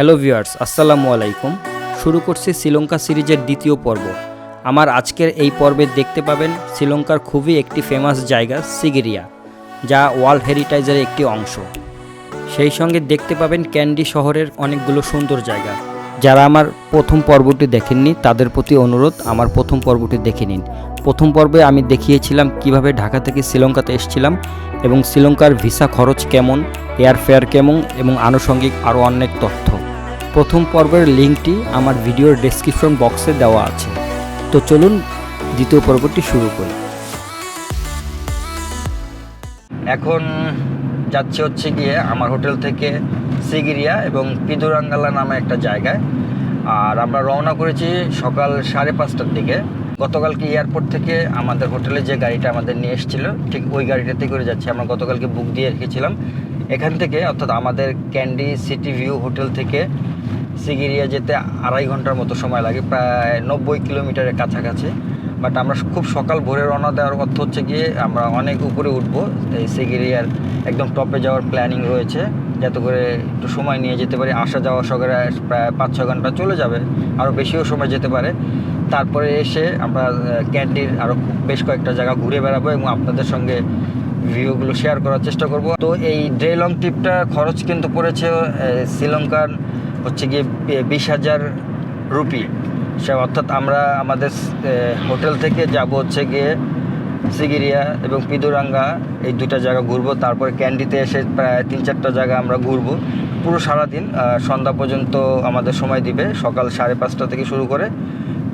Hello viewers, আসসালামু আলাইকুম। শুরু করছি শ্রীলঙ্কা সিরিজের দ্বিতীয় পর্ব। আমার আজকের এই পর্বে দেখতে পাবেন শ্রীলঙ্কার খুবই একটি ফেমাস জায়গা, সিগিরিয়া, যা ওয়ার্ল্ড হেরিটেজের একটি অংশ। সেই সঙ্গে দেখতে পাবেন ক্যান্ডি শহরের অনেকগুলো সুন্দর জায়গা। যারা আমার প্রথম পর্বটি দেখেননি, তাদের প্রতি অনুরোধ, আমার প্রথম পর্বটি দেখে নিন। প্রথম পর্বে আমি দেখিয়েছিলাম কীভাবে ঢাকা থেকে শ্রীলঙ্কাতে এসেছিলাম এবং শ্রীলঙ্কার ভিসা খরচ কেমন, এয়ারফেয়ার কেমন এবং আনুষঙ্গিক আরও অনেক তথ্য। প্রথম পর্বের লিঙ্কটি আমার ভিডিওর ডেসক্রিপশন বক্সে দেওয়া আছে। তো চলুন দ্বিতীয় পর্বটি শুরু করি। এখন যাচ্ছে হচ্ছে গিয়ে আমার হোটেল থেকে সিগিরিয়া এবং পিদুরাঙ্গালা নামে একটা জায়গায়। আর আমরা রওনা করেছি সকাল সাড়ে পাঁচটার দিকে। গতকালকে এয়ারপোর্ট থেকে আমাদের হোটেলে যে গাড়িটা আমাদের নিয়ে এসেছিল, ঠিক ওই গাড়িটাতে করে যাচ্ছি। আমরা গতকালকে বুক দিয়ে রেখেছিলাম। এখান থেকে অর্থাৎ আমাদের ক্যান্ডি সিটি ভিউ হোটেল থেকে সিগিরিয়া যেতে আড়াই ঘণ্টার মতো সময় লাগে, প্রায় নব্বই কিলোমিটারের কাছাকাছি। বাট আমরা খুব সকাল ভোরে রওনা দেওয়ার অর্থ হচ্ছে গিয়ে আমরা অনেক উপরে উঠবো। এই সিগিরিয়ার একদম টপে যাওয়ার প্ল্যানিং রয়েছে, যাতে করে একটু সময় নিয়ে যেতে পারি। আসা যাওয়া সকালে প্রায় পাঁচ ছ ঘণ্টা চলে যাবে আরও বেশিও সময় যেতে পারে। তারপরে এসে আমরা ক্যান্ডির আরও বেশ কয়েকটা জায়গা ঘুরে বেড়াবো এবং আপনাদের সঙ্গে ভিউগুলো শেয়ার করার চেষ্টা করব। তো এই ডে লং ট্রিপটা খরচ কিন্তু পড়েছে শ্রীলঙ্কার হচ্ছে গিয়ে বিশ হাজার রুপি। সে অর্থাৎ আমরা আমাদের হোটেল থেকে যাব হচ্ছে গিয়ে সিগিরিয়া এবং পিদুরাঙ্গা, এই দুটা জায়গা ঘুরবো। তারপরে ক্যান্ডিতে এসে প্রায় তিন চারটা জায়গা আমরা ঘুরবো। পুরো সারাদিন সন্ধ্যা পর্যন্ত আমাদের সময় দিবে, সকাল সাড়ে পাঁচটা থেকে শুরু করে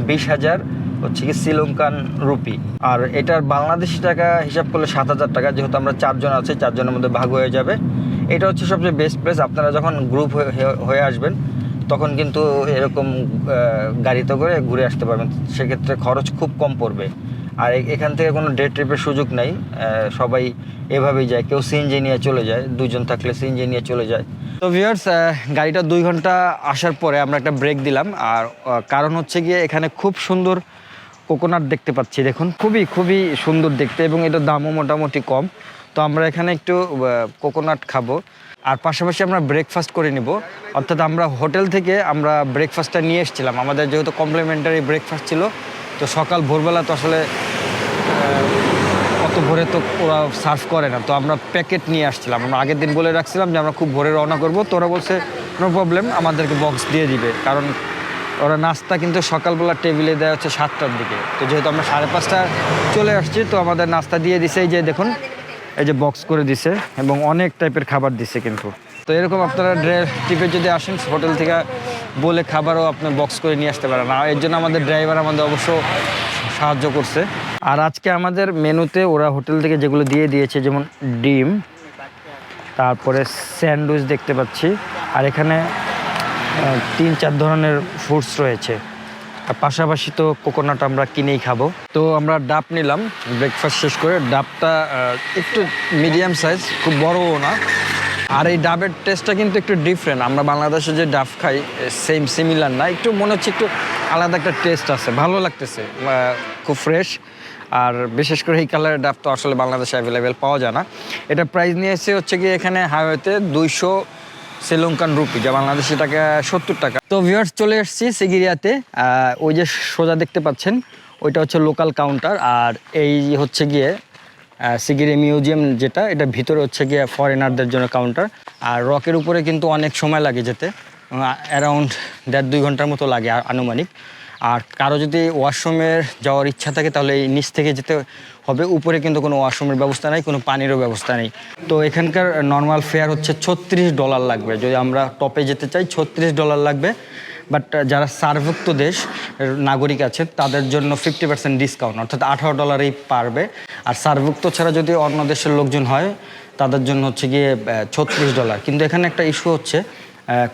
বিশ হাজার হচ্ছে কি শ্রীলঙ্কান রুপি। আর এটার বাংলাদেশি টাকা হিসাব করলে সাত হাজার টাকা, যেহেতু আমরা চারজন আছি, চারজনের মধ্যে ভাগ হয়ে যাবে। এটা হচ্ছে সবচেয়ে বেস্ট প্লেস আপনারা যখন গ্রুপ হয়ে আসবেন, তখন কিন্তু এরকম গাড়িতে করে ঘুরে আসতে পারবেন। সেক্ষেত্রে খরচ খুব কম পড়বে। আর এখান থেকে কোনো ডে ট্রিপের সুযোগ নাই। সবাই এভাবেই যায়। কেউ সিএনজি নিয়ে চলে যায়। দুজন থাকলে সিএনজি নিয়ে চলে যায়। তো ভিউয়ার্স গাড়িটা দুই ঘণ্টা আসার পরে আমরা একটা ব্রেক দিলাম। আর কারণ হচ্ছে গিয়ে এখানে খুব সুন্দর কোকোনাট দেখতে পাচ্ছি। দেখুন, খুবই খুবই সুন্দর দেখতে এবং এটার দামও মোটামুটি কম। তো আমরা এখানে একটু কোকোনাট খাব। আর পাশাপাশি আমরা ব্রেকফাস্ট করে নিব। অর্থাৎ আমরা হোটেল থেকে আমরা ব্রেকফাস্টটা নিয়ে এসেছিলাম। আমাদের যেহেতু কমপ্লিমেন্টারি ব্রেকফাস্ট ছিল, তো সকাল ভোরবেলা তো আসলে অত ভোরে তো ওরা সার্ভ করে না। তো আমরা প্যাকেট নিয়ে আসছিলাম। আমরা আগের দিন বলে রাখছিলাম যে আমরা খুব ভোরে রওনা করব। তো ওরা বলছে নো প্রবলেম আমাদেরকে বক্স দিয়ে দিবে। কারণ ওরা নাস্তা কিন্তু সকালবেলা টেবিলে দেওয়া হচ্ছে সাতটার দিকে। তো যেহেতু আমরা সাড়ে পাঁচটা চলে আসছি, তো আমাদের নাস্তা দিয়ে দিছে। এই যে দেখুন এই যে বক্স করে দিছে এবং অনেক টাইপের খাবার দিছে কিন্তু। তো এরকম আপনারা ড্রাইভ ট্রিপে যদি আসেন হোটেল থেকে বলে খাবারও আপনি বক্স করে নিয়ে আসতে পারেন। আর এর জন্য আমাদের ড্রাইভার আমাদের অবশ্য সাহায্য করছে। আর আজকে আমাদের মেনুতে ওরা হোটেল থেকে যেগুলো দিয়ে দিয়েছে, যেমন ডিম, তারপরে স্যান্ডউইচ দেখতে পাচ্ছি, আর এখানে তিন চার ধরনের ফ্রুটস রয়েছে। আর পাশাপাশি তো কোকোনাট আমরা কিনেই খাব। তো আমরা ডাব নিলাম ব্রেকফাস্ট শেষ করে ডাবটা একটু মিডিয়াম সাইজ খুব বড়ও না। আর এই ডাবের টেস্টটা কিন্তু একটু ডিফারেন্ট আমরা বাংলাদেশে যে ডাব খাই সেম সিমিলার না। একটু মনে হচ্ছে একটু আলাদা একটা টেস্ট আছে। ভালো লাগতেছে খুব ফ্রেশ আর বিশেষ করে এই কালারের ডাব তো আসলে বাংলাদেশে অ্যাভেলেবেল পাওয়া যায় না। এটা প্রাইস নিয়ে এসে হচ্ছে কি এখানে হাইওয়েতে দুইশো শ্রীলঙ্কান রুপি, যা বাংলাদেশি টাকা সত্তর টাকা। তো ভিউয়ার্স চলে এসেছি সিগিরিয়াতে। ওই যে সোজা দেখতে পাচ্ছেন, ওইটা হচ্ছে লোকাল কাউন্টার আর এই হচ্ছে গিয়ে সিগিরি মিউজিয়াম যেটা, এটা ভিতরে হচ্ছে গিয়ে ফরেনারদের জন্য কাউন্টার আর রকের উপরে কিন্তু অনেক সময় লাগে যেতে অ্যারাউন্ড দেড় দুই ঘণ্টার মতো লাগে, আনুমানিক। আর কারও যদি ওয়াশরুমের যাওয়ার ইচ্ছা থাকে, তাহলে এই নিচ থেকে যেতে হবে। উপরে কিন্তু কোনো ওয়াশরুমের ব্যবস্থা নেই, কোনো পানিরও ব্যবস্থা নেই। তো এখানকার নর্মাল ফেয়ার হচ্ছে ছত্রিশ ডলার লাগবে। যদি আমরা টপে যেতে চাই, ছত্রিশ ডলার লাগবে। বাট যারা সার্ভুক্ত দেশ, নাগরিক আছে, তাদের জন্য ফিফটি পার্সেন্ট ডিসকাউন্ট অর্থাৎ আঠারো ডলারেই পারবে। আর সার্ভুক্ত ছাড়া যদি অন্য দেশের লোকজন হয়, তাদের জন্য হচ্ছে গিয়ে ছত্রিশ ডলার কিন্তু এখানে একটা ইস্যু হচ্ছে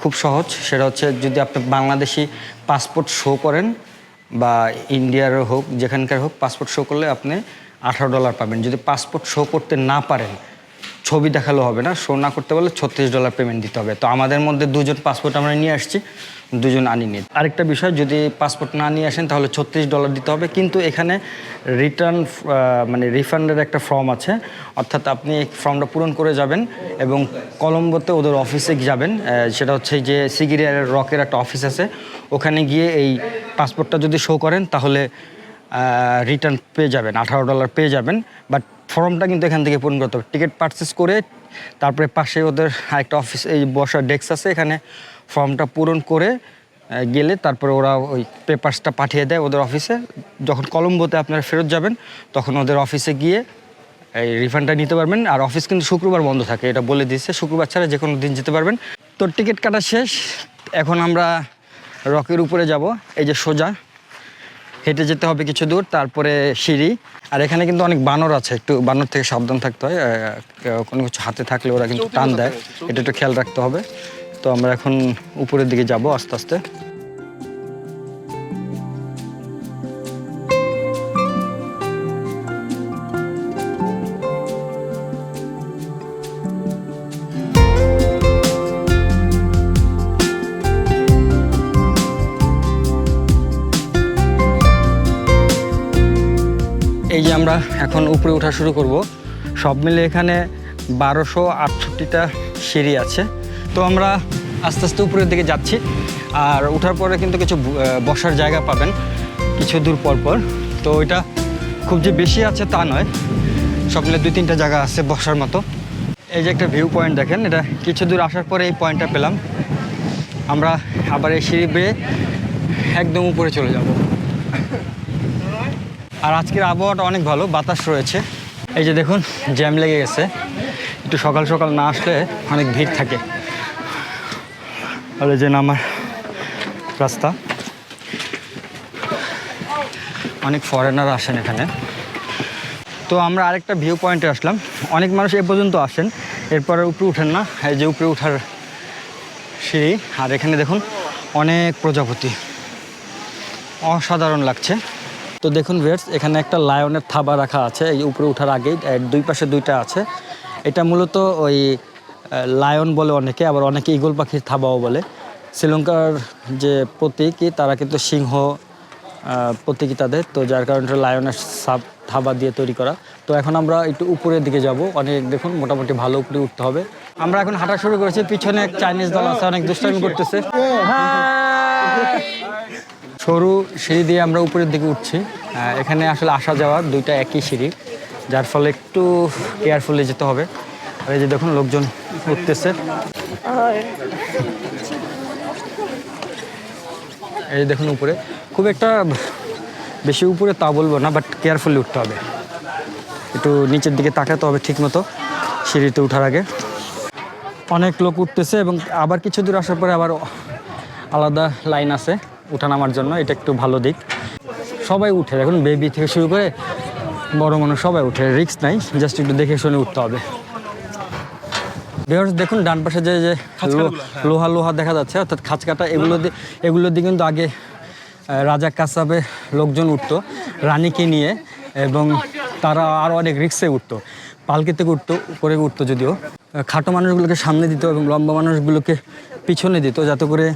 খুব সহজ। সেটা হচ্ছে যদি আপনি বাংলাদেশি পাসপোর্ট শো করেন বা ইন্ডিয়ার হোক, যেখানকার হোক পাসপোর্ট শো করলে আপনি আঠারো ডলার পাবেন। যদি পাসপোর্ট শো করতে না পারেন, ছবি দেখালেও হবে না। শো না করতে পারলে ছত্রিশ ডলার পেমেন্ট দিতে হবে। তো আমাদের মধ্যে দুজন পাসপোর্ট আমরা নিয়ে আসছি, দুজন আনিনি। আরেকটা বিষয়, যদি পাসপোর্ট না নিয়ে আসেন, তাহলে ছত্রিশ ডলার দিতে হবে। কিন্তু এখানে রিটার্ন মানে রিফান্ডের একটা ফর্ম আছে। অর্থাৎ আপনি এই ফর্মটা পূরণ করে যাবেন এবং কলম্বোতে ওদের অফিসে যাবেন। সেটা হচ্ছে যে সিগিরিয়ার রকের একটা অফিস আছে। ওখানে গিয়ে এই পাসপোর্টটা যদি শো করেন, তাহলে রিটার্ন পেয়ে যাবেন, আঠারো ডলার পেয়ে যাবেন। বাট ফর্মটা কিন্তু এখান থেকে পূরণ করতে হবে। টিকিট পারচেস করে, তারপরে পাশে ওদের একটা অফিস এই বসার ডেস্ক আছে, এখানে ফর্মটা পূরণ করে গেলে তারপরে ওরা ওই পেপারসটা পাঠিয়ে দেয় ওদের অফিসে যখন কলম্বোতে আপনারা ফেরত যাবেন, তখন ওদের অফিসে গিয়ে এই রিফান্ডটা নিতে পারবেন। আর অফিস কিন্তু শুক্রবার বন্ধ থাকে, এটা বলে দিচ্ছে শুক্রবার ছাড়া যে কোনো দিন যেতে পারবেন। তো টিকিট কাটা শেষ। এখন আমরা রকের উপরে যাব, এই যে সোজা। হেঁটে যেতে হবে কিছু দূর, তারপরে সিঁড়ি। আর এখানে কিন্তু অনেক বানর আছে, একটু বানর থেকে সাবধান থাকতে হয়। কোনো কিছু হাতে থাকলে ওরা কিন্তু টান দেয়। এটা একটু খেয়াল রাখতে হবে। তো আমরা এখন উপরের দিকে যাব আস্তে আস্তে। এই যে আমরা এখন উপরে ওঠা শুরু করব। সব মিলে এখানে বারোশো আটষট্টিটা সিঁড়ি আছে। তো আমরা আস্তে আস্তে উপরের দিকে যাচ্ছি। আর ওঠার পরে কিন্তু কিছু বসার জায়গা পাবেন কিছু দূর পর পর। তো ওইটা খুব যে বেশি আছে তা নয়। সব মিলে দুই তিনটা জায়গা আছে বসার মতো। এই যে একটা ভিউ পয়েন্ট দেখেন, এটা কিছু দূর আসার পরে এই পয়েন্টটা পেলাম। আমরা আবার এই সিঁড়ি বেয়ে একদম উপরে চলে যাব। আর আজকের আবহাওয়াটা অনেক ভালো, বাতাস রয়েছে। এই যে দেখুন, জ্যাম লেগে গেছে। একটু সকাল সকাল না আসলে অনেক ভিড় থাকে। আর যে আমার রাস্তা। অনেক ফরেনার আসেন এখানে। তো আমরা আরেকটা ভিউ পয়েন্টে আসলাম। অনেক মানুষ এ পর্যন্ত আসেন। এরপরে উপরে উঠেন না। এই যে উপরে উঠার সিঁড়ি। আর এখানে দেখুন, অনেক প্রজাপতি। অসাধারণ লাগছে। তো দেখুন ভেটস এখানে একটা লায়নের থাবা রাখা আছে, এই উপরে ওঠার আগেই দুই পাশে দুইটা আছে। এটা মূলত ওই লায়ন বলে অনেকে, আবার অনেকে ইগল পাখির থাবাও বলে। শ্রীলঙ্কার যে প্রতীকী, তারা কিন্তু সিংহ প্রতীকী তাদের। তো যার কারণে লায়নের সাপ, থাবা দিয়ে তৈরি করা। তো এখন আমরা একটু উপরের দিকে যাব। অনেক দেখুন, মোটামুটি ভালো উপরে উঠতে হবে। আমরা এখন হাঁটা শুরু করেছি, পিছনে চাইনিজ দল আছে, অনেক দুষ্টামি করতেছে। সরু সিঁড়ি দিয়ে আমরা উপরের দিকে উঠছি। এখানে আসলে আসা যাওয়া দুইটা একই সিঁড়ি, যার ফলে একটু কেয়ারফুলি যেতে হবে। আর এই যে দেখুন, লোকজন উঠতেছে। এই দেখুন উপরে। খুব একটা বেশি উপরে তা বলব না বাট কেয়ারফুলি উঠতে হবে। একটু নিচের দিকে তাকাতে হবে ঠিক মতো সিঁড়িতে উঠার আগে। অনেক লোক উঠতেছে এবং আবার কিছু দূর আসার পরে আবার আলাদা লাইন আছে। উঠানামার জন্য এটা একটু ভালো দিক। সবাই উঠে এখন বেবি থেকে শুরু করে বড় মানুষ সবাই উঠে রিক্স নাই জাস্ট একটু দেখে শুনে উঠতে হবে। ভিউয়ার্স দেখুন ডান পাশে যে যে লোহা লোহা দেখা যাচ্ছে অর্থাৎ খাঁচকাটা এগুলো দিয়ে এগুলো দিয়ে কিন্তু আগে রাজা কাসাবে লোকজন উঠতো রানীকে নিয়ে এবং তারা আরও অনেক রিক্সে উঠতো পালকি থেকে উঠতো করে উঠতো যদিও। খাটো মানুষগুলোকে সামনে দিত এবং লম্বা মানুষগুলোকে পিছনে দিত যাতে করে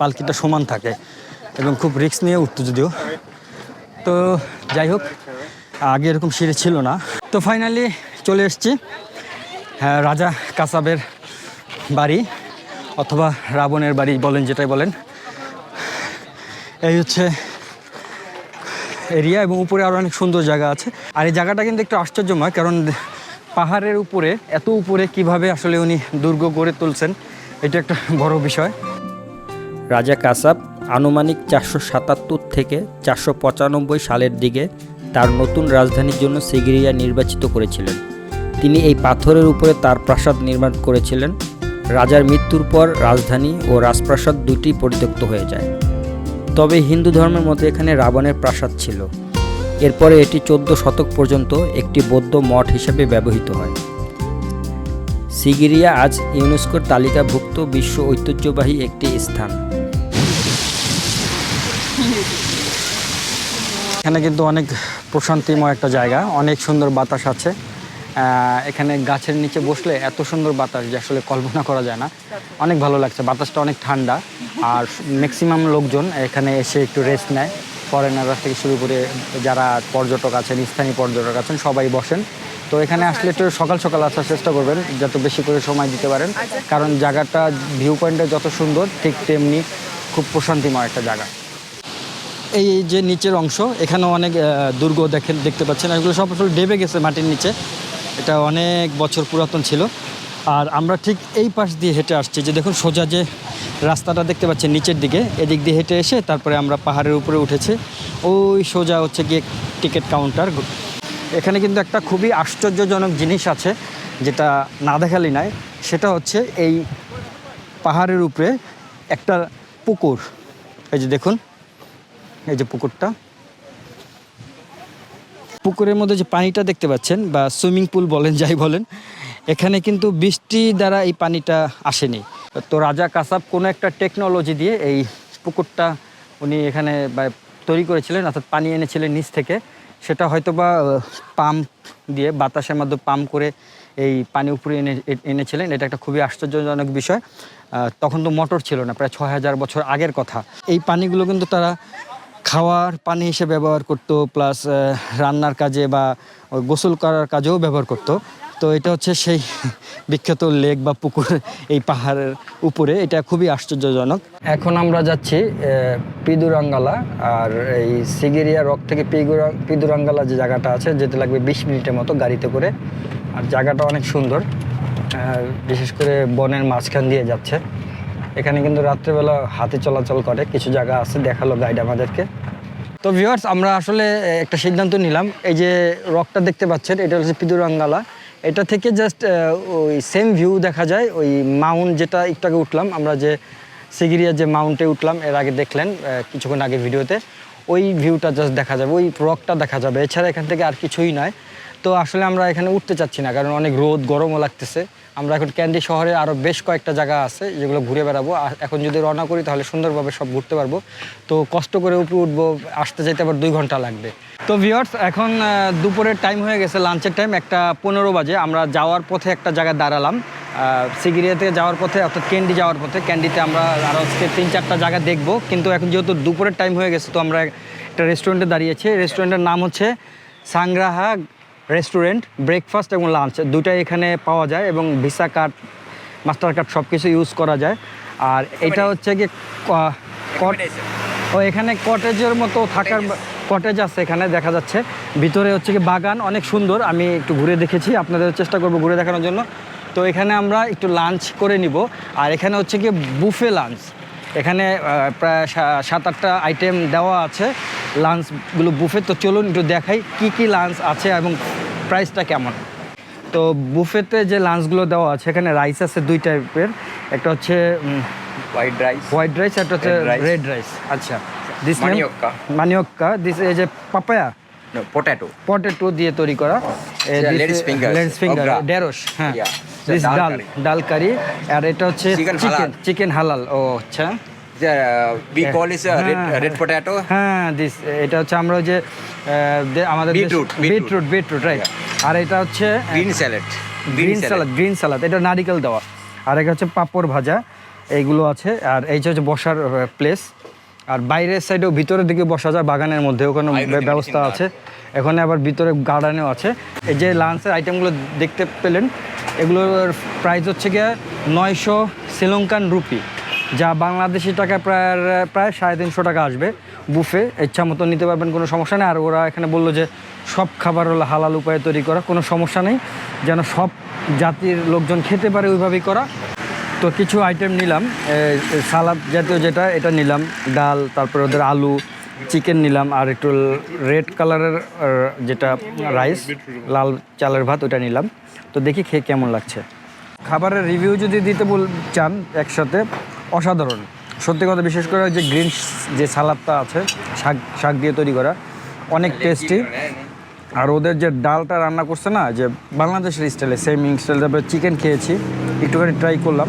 পালকিটা সমান থাকে এবং খুব রিস্ক নিয়ে উঠতো যদিও। তো যাই হোক আগে এরকম সিঁড়ি ছিল না। তো ফাইনালি চলে এসেছি হ্যাঁ, রাজা কাসাবের বাড়ি অথবা রাবণের বাড়ি বলেন যেটাই বলেন। এই হচ্ছে এরিয়া এবং উপরে আরও অনেক সুন্দর জায়গা আছে। আর এই জায়গাটা কিন্তু একটু আশ্চর্যময় কারণ পাহাড়ের উপরে এত উপরে কীভাবে আসলে উনি দুর্গ গড়ে তুলছেন এটা একটা বড় বিষয়। রাজা কাসাব আনুমানিক চারশো সাতাত্তর থেকে চারশো পঁচানব্বই সালের দিকে তার নতুন রাজধানীর জন্য সিগিরিয়া নির্বাচিত করেছিলেন। তিনি এই পাথরের উপরে তার প্রাসাদ নির্মাণ করেছিলেন। রাজার মৃত্যুর পর রাজধানী ও রাজপ্রাসাদ দুটি পরিত্যক্ত হয়ে যায়। তবে হিন্দু ধর্মের মতে এখানে রাবণের প্রাসাদ ছিল। এরপরে এটি চোদ্দ শতক পর্যন্ত একটি বৌদ্ধ মঠ হিসেবে ব্যবহৃত হয়। সিগিরিয়া আজ ইউনেস্কোর তালিকাভুক্ত বিশ্ব ঐতিহ্যবাহী একটি স্থান। এখানে কিন্তু অনেক প্রশান্তিময় একটা জায়গা, অনেক সুন্দর বাতাস আছে। এখানে গাছের নিচে বসলে এত সুন্দর বাতাস যে আসলে কল্পনা করা যায় না। অনেক ভালো লাগছে, বাতাসটা অনেক ঠান্ডা। আর ম্যাক্সিমাম লোকজন এখানে এসে একটু রেস্ট নেয়। ফরেনাররা থেকে শুরু করে যারা পর্যটক আছেন, স্থানীয় পর্যটক আছেন, সবাই বসেন। তো এখানে আসলে একটু সকাল সকাল আসার চেষ্টা করবেন যত বেশি করে সময় দিতে পারেন। কারণ জায়গাটা ভিউ পয়েন্টটা যত সুন্দর ঠিক তেমনি খুব প্রশান্তিময় একটা জায়গা। এই যে নিচের অংশ এখানে অনেক দুর্গ দেখেন দেখতে পাচ্ছেন। এগুলো সব আসলে ডেবে গেছে মাটির নিচে। এটা অনেক বছর পুরাতন ছিল। আর আমরা ঠিক এই পাশ দিয়ে হেঁটে আসছি। যে দেখুন সোজা যে রাস্তাটা দেখতে পাচ্ছেন নিচের দিকে এদিক দিয়ে হেঁটে এসে তারপরে আমরা পাহাড়ের উপরে উঠেছি। ওই সোজা হচ্ছে গিয়ে টিকিট কাউন্টার। এখানে কিন্তু একটা খুবই আশ্চর্যজনক জিনিস আছে, যেটা না দেখালি নাই। সেটা হচ্ছে এই পাহাড়ের উপরে একটা পুকুর। এই যে দেখুন, এই যে পুকুরটা। পুকুরের মধ্যে যে পানিটা দেখতে পাচ্ছেন, বা সুইমিং পুল বলেন, যাই বলেন, এখানে কিন্তু বৃষ্টি দ্বারা এই পানিটা আসেনি। তো রাজা কাসাব কোনো একটা টেকনোলজি দিয়ে এই পুকুরটা উনি এখানে তৈরি করেছিলেন, অর্থাৎ পানি এনেছিলেন নিচ থেকে। সেটা হয়তো বা পাম্প দিয়ে বাতাসের মাধ্যমে পাম্প করে এই পানি উপরে এনে এনেছিলেন। এটা একটা খুবই আশ্চর্যজনক বিষয়। তখন তো মোটর ছিল না, প্রায় ছয় হাজার বছর আগের কথা। এই পানিগুলো কিন্তু তারা খাওয়ার পানি হিসেবে ব্যবহার করত, প্লাস রান্নার কাজে বা গোসল করার কাজেও ব্যবহার করতো। তো এটা হচ্ছে সেই বিখ্যাত লেক বা পুকুর এই পাহাড়ের উপরে। এটা খুবই আশ্চর্যজনক। এখন আমরা যাচ্ছি পিদুরাঙ্গালা, আর এই সিগেরিয়া রক থেকে পিগুরা, পিদুরাঙ্গালা যে জায়গাটা আছে, যেতে লাগবে বিশ মিনিটের মতো গাড়িতে করে। আর জায়গাটা অনেক সুন্দর বিশেষ করে বনের মাঝখান দিয়ে যাচ্ছে। এখানে কিন্তু রাত্রেবেলা হাতে চলাচল করে, কিছু জায়গা আছে, দেখাল গাইড আমাদেরকে। তো ভিউয়ার্স আমরা আসলে একটা সিদ্ধান্ত নিলাম, এই যে রকটা দেখতে পাচ্ছেন, এটা হচ্ছে পিদুরাঙ্গালা। এটা থেকে জাস্ট ওই সেম ভিউ দেখা যায়, ওই মাউন্ট যেটা একটু আগে উঠলাম, আমরা যে সিগিরিয়া যে মাউন্টে উঠলাম, এর আগে দেখলেন কিছুক্ষণ আগে ভিডিওতে, ওই ভিউটা জাস্ট দেখা যাবে, ওই রকটা দেখা যাবে, এছাড়া এখান থেকে আর কিছুই নয়। তো আসলে আমরা এখানে উঠতে চাচ্ছি না, কারণ অনেক রোদ, গরমও লাগতেছে। আমরা এখন ক্যান্ডি শহরে আরও বেশ কয়েকটা জায়গা আছে, যেগুলো ঘুরে বেড়াবো। এখন যদি রওনা করি, তাহলে সুন্দরভাবে সব ঘুরতে পারব। তো কষ্ট করে উপরে উঠবো, আসতে যেতে আবার দুই ঘণ্টা লাগবে। তো ভিওর্স এখন দুপুরের টাইম হয়ে গেছে লাঞ্চের টাইম একটা পনেরো বাজে। আমরা যাওয়ার পথে একটা জায়গায় দাঁড়ালাম। আহ, সিগিরিয়া থেকে যাওয়ার পথে অর্থাৎ ক্যান্ডি যাওয়ার পথে ক্যান্ডিতে আমরা আরও আজকে তিন চারটা জায়গা দেখব। কিন্তু এখন যেহেতু দুপুরের টাইম হয়ে গেছে তো আমরা একটা রেস্টুরেন্টে দাঁড়িয়েছি। রেস্টুরেন্টের নাম হচ্ছে সাংগ্রাহা রেস্টুরেন্ট ব্রেকফাস্ট এবং লাঞ্চ দুটাই এখানে পাওয়া যায় এবং ভিসা কার্ড মাস্টার কার্ড সব কিছু ইউজ করা যায়। আর এটা হচ্ছে ক- ও এখানে কটেজের মতো থাকার কটেজ আছে এখানে দেখা যাচ্ছে। ভিতরে হচ্ছে কি বাগান অনেক সুন্দর। আমি একটু ঘুরে দেখেছি আপনাদের চেষ্টা করব ঘুরে দেখানোর জন্য। তো এখানে আমরা একটু লাঞ্চ করে নিব। আর এখানে হচ্ছে কি বুফে লাঞ্চ এখানে প্রায় সাত আটটা আইটেম দেওয়া আছে। লাঞ্চগুলো বুফে তো চলুন একটু দেখাই কি কি লাঞ্চ আছে এবং প্রাইসটা কেমন। তো বুফেতে যে লাঞ্চগুলো দেওয়া আছে এখানে রাইস আছে দুই টাইপের একটা হচ্ছে হোয়াইট রাইস হোয়াইট রাইস একটা হচ্ছে রেড রাইস আচ্ছা। দিস. মানিয়ক্কা দিস এই যে পাপায়া potato. পটেটো দিয়ে তৈরি করা। Ladies fingers, ladies finger. ডেরোস হ্যাঁ। দিস ডাল. ডাল কারি আর এটা হচ্ছে চিকেন. চিকেন হালাল ও আচ্ছা। Uh, we call it a red, হ্যাঁ, red potato? হ্যাঁ দিস এটা হচ্ছে আমরা যে আমাদের beetroot. বিটরুট বিটরুট রাইট আর এটা হচ্ছে green salad green salad green salad এটা নারিকেল দেওয়া। আর এটা হচ্ছে পাঁপড় ভাজা। এইগুলো আছে। আর এই যে হচ্ছে বসার প্লেস আর বাইরের সাইডেও ভিতরের দিকে বসা যায় বাগানের মধ্যে ওখানে ব্যবস্থা আছে। এখানে আবার ভিতরে গার্ডেনও আছে। এই যে লাঞ্চের আইটেমগুলো দেখতে পেলেন এগুলোর প্রাইস হচ্ছে গিয়ে নয়শো শ্রীলঙ্কান রুপি যা বাংলাদেশি টাকায় প্রায় প্রায় সাড়ে তিনশো টাকা আসবে। বুফে ইচ্ছা মতো নিতে পারবেন কোনো সমস্যা নেই। আর ওরা এখানে বলল যে সব খাবার হলো হালাল উপায়ে তৈরি করা কোনো সমস্যা নেই। যেন সব জাতির লোকজন খেতে পারে ওইভাবেই করা। তো কিছু আইটেম নিলাম। সালাদ জাতীয় যেটা, এটা নিলাম। ডাল, তারপরে ওদের আলু চিকেন নিলাম, আর একটু রেড কালারের যেটা রাইস লাল চালের ভাত ওটা নিলাম। তো দেখি খেয়ে কেমন লাগছে। খাবারের রিভিউ যদি দিতে বল, চান একসাথে, অসাধারণ। সত্যি কথা বিশেষ করে যে গ্রিন যে সালাদটা আছে, শাক শাক দিয়ে তৈরি করা, অনেক টেস্টি আর ওদের যে ডালটা রান্না করছে না, যে বাংলাদেশের স্টাইলে সেম স্টাইল তারপরে চিকেন খেয়েছি, একটুখানি ট্রাই করলাম।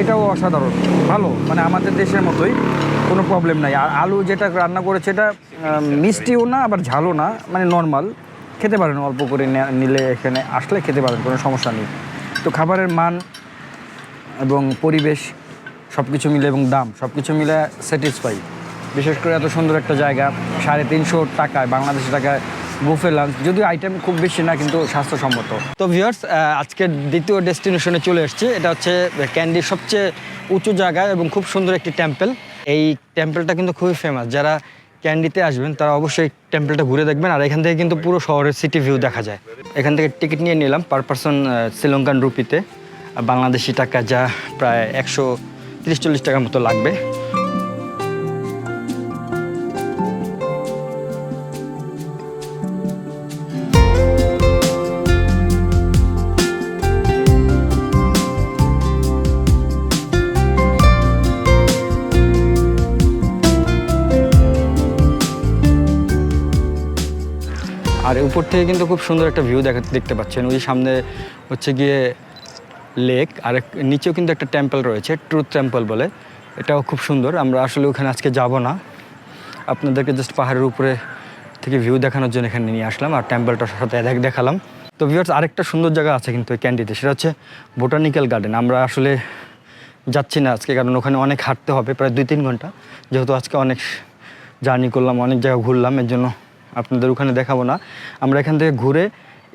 এটাও অসাধারণ, ভালো মানে আমাদের দেশের মতোই, কোনো প্রবলেম নাই। আর আলু যেটা রান্না করেছে, এটা মিষ্টিও না, আবার ঝালও না মানে নর্মাল খেতে পারেন, অল্প করে নিলে এখানে আসলে খেতে পারেন, কোনো সমস্যা নেই। তো খাবারের মান এবং পরিবেশ সব কিছু মিলে এবং দাম সব কিছু মিলে স্যাটিসফাই বিশেষ করে এত সুন্দর একটা জায়গা, সাড়ে তিনশো টাকায়, বাংলাদেশি টাকায় বুফে লাঞ্চ যদিও আইটেম খুব বেশি না, কিন্তু স্বাস্থ্যসম্মত। তো ভিউয়ার্স আজকের দ্বিতীয় ডেস্টিনেশনে চলে এসেছি। এটা হচ্ছে ক্যান্ডির সবচেয়ে উঁচু জায়গা এবং খুব সুন্দর একটি টেম্পল এই টেম্পলটা কিন্তু খুবই ফেমাস যারা ক্যান্ডিতে আসবেন, তারা অবশ্যই টেম্পলটা ঘুরে দেখবেন। আর এখান থেকে কিন্তু পুরো শহরের সিটি ভিউ দেখা যায়। এখান থেকে টিকিট নিয়ে নিলাম পার পারসন শ্রীলঙ্কান রুপিতে বাংলাদেশি টাকা যা প্রায় একশো তিরিশ চল্লিশ টাকার মতো লাগবে। আর উপর থেকে কিন্তু খুব সুন্দর একটা ভিউ দেখা দেখতে পাচ্ছেন। ওই সামনে হচ্ছে গিয়ে লেক আর নিচেও কিন্তু একটা টেম্পল রয়েছে ট্রুথ টেম্পল বলে। এটাও খুব সুন্দর। আমরা আসলে ওখানে আজকে যাব না। আপনাদেরকে জাস্ট পাহাড়ের উপরে থেকে ভিউ দেখানোর জন্য এখানে নিয়ে আসলাম, আর টেম্পলটার সাথে দেখ দেখালাম। তো ভিউয়ার্স আরেকটা সুন্দর জায়গা আছে কিন্তু এই ক্যান্ডিতে সেটা হচ্ছে বোটানিক্যাল গার্ডেন আমরা আসলে যাচ্ছি না আজকে, কারণ ওখানে অনেক হাঁটতে হবে, প্রায় দুই তিন ঘণ্টা। যেহেতু আজকে অনেক জার্নি করলাম, অনেক জায়গা ঘুরলাম, এর জন্য আপনাদের ওখানে দেখাবো না। আমরা এখান থেকে ঘুরে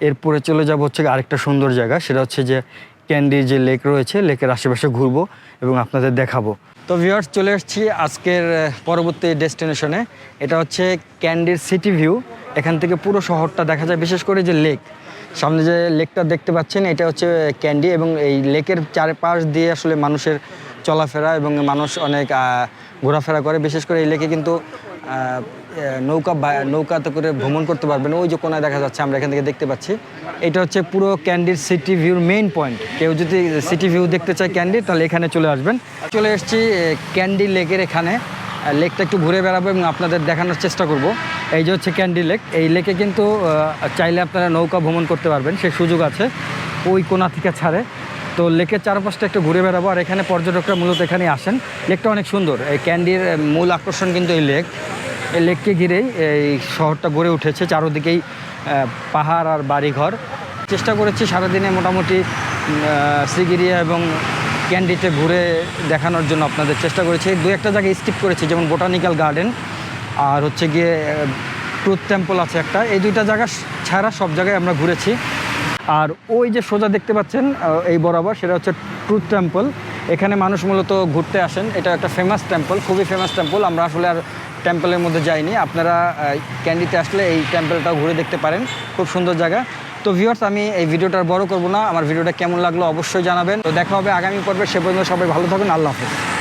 এরপরে চলে যাব হচ্ছে আরেকটা সুন্দর জায়গা, সেটা হচ্ছে যে ক্যান্ডির যে লেক রয়েছে, লেকের আশেপাশে ঘুরবো এবং আপনাদের দেখাবো। তো ভিউয়ার্স চলে এসেছি আজকের পরবর্তী ডেস্টিনেশনে এটা হচ্ছে ক্যান্ডির সিটি ভিউ। এখান থেকে পুরো শহরটা দেখা যায়, বিশেষ করে যে লেক। সামনে যে লেকটা দেখতে পাচ্ছেন, এটা হচ্ছে ক্যান্ডি এবং এই লেকের চারপাশ দিয়ে আসলে মানুষের চলাফেরা এবং মানুষ অনেক ঘোরাফেরা করে। বিশেষ করে এই লেকে কিন্তু নৌকা নৌকাতে করে ভ্রমণ করতে পারবেন। ওই যে কোনায় দেখা যাচ্ছে, আমরা এখান থেকে দেখতে পাচ্ছি। এটা হচ্ছে পুরো ক্যান্ডির সিটি ভিউর মেইন পয়েন্ট। কেউ যদি সিটি ভিউ দেখতে চায় ক্যান্ডির তাহলে এখানে চলে আসবেন। চলে এসেছি ক্যান্ডি লেকের এখানে। লেকটা একটু ঘুরে বেড়াবো এবং আপনাদের দেখানোর চেষ্টা করব। এই যে হচ্ছে ক্যান্ডি লেক। এই লেকে কিন্তু চাইলে আপনারা নৌকা ভ্রমণ করতে পারবেন, সে সুযোগ আছে। ওই কোনা থেকে ছাড়ে। তো লেকের চারপাশটা একটু ঘুরে বেড়াবো। আর এখানে পর্যটকরা মূলত এখানে আসেন। লেকটা অনেক সুন্দর। এই ক্যান্ডির মূল আকর্ষণ কিন্তু এই লেক। এই লেককে ঘিরেই এই শহরটা গড়ে উঠেছে, চারোদিকেই পাহাড় আর বাড়িঘর। চেষ্টা করেছি সারাদিনে মোটামুটি শ্রীগিরিয়া এবং ক্যান্ডিতে ঘুরে দেখানোর জন্য আপনাদের চেষ্টা করেছি। দু একটা জায়গায় স্কিপ করেছি, যেমন বোটানিক্যাল গার্ডেন আর হচ্ছে গিয়ে ট্রুথ টেম্পল আছে একটা। এই দুইটা জায়গা ছাড়া সব জায়গায় আমরা ঘুরেছি। আর ওই যে সোজা দেখতে পাচ্ছেন এই বরাবর, সেটা হচ্ছে ট্রুথ টেম্পল। এখানে মানুষ মূলত ঘুরতে আসেন। এটা একটা ফেমাস টেম্পল খুবই ফেমাস টেম্পল আমরা আসলে আর টেম্পলের মধ্যে যাইনি। আপনারা ক্যান্ডিতে আসলে এই টেম্পলটাও ঘুরে দেখতে পারেন। খুব সুন্দর জায়গা। তো ভিউয়ার্স আমি এই ভিডিওটা বড় করব না। আমার ভিডিওটা কেমন লাগল অবশ্যই জানাবেন। তো দেখা হবে আগামী পর্বে। সে পর্যন্ত সবাই ভালো থাকুন। আল্লাহ হাফেজ।